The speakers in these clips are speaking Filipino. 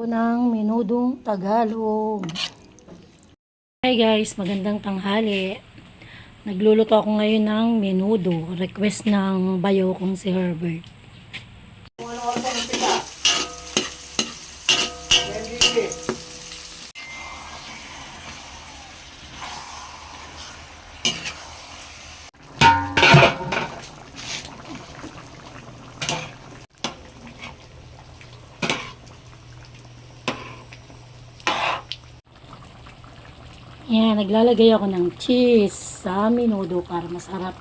ng menudong Tagalog. Hi guys, magandang tanghali. Nagluluto ako ngayon ng menudo. Request ng bayo kong si Herbert. Yan, naglalagay ako ng cheese sa menudo para masarap.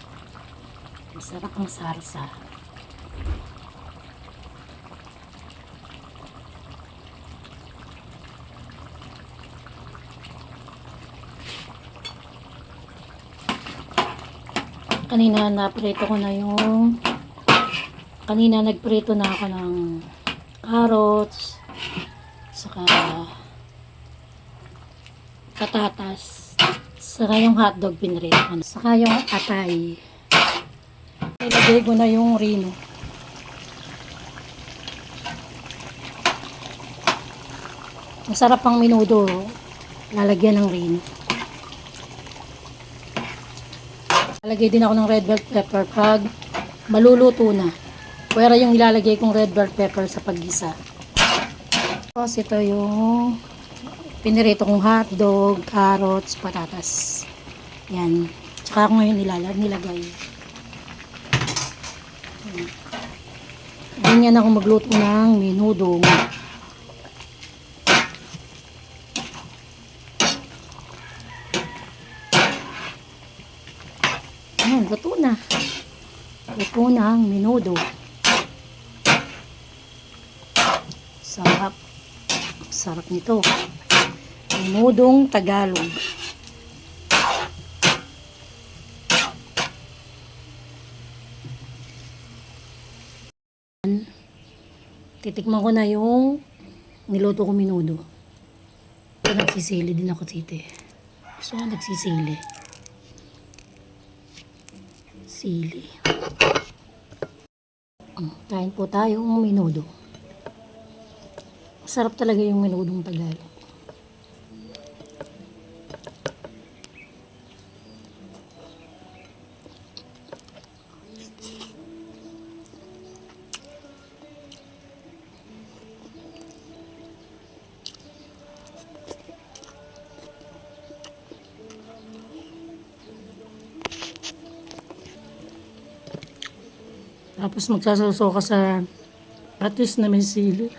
Masarap ang sarsa. Kanina naprito ko na yung kanina nagprito na ako ng carrots saka patatas. Saka yung hotdog pinrito na. Saka yung atay. Ilagay ko na yung rino. Masarap ang minudo. Lalagyan ng rino. Lalagay din ako ng red bell pepper pag maluluto na. Pwera yung ilalagay kong red bell pepper sa paggisa. Tapos ito yung pinirito kong hotdog, carrots, patatas. Yan. Tsaka ako ngayon nilalag, nilagay. Yan. Ganyan ako magluto ng menudo. Ayan, luto na. Luto na ang menudo. Sarap. Sarap nito. Menudong Tagalog. Titikman ko na yung niluto ko minudo. Ito nagsisili din ako tite. Gusto ko nagsisili. Sili. Mm, Kain po tayo ng minudo. Masarap talaga yung minudong Tagalog. Tapos magsasawsaw ka sa patis na may sili.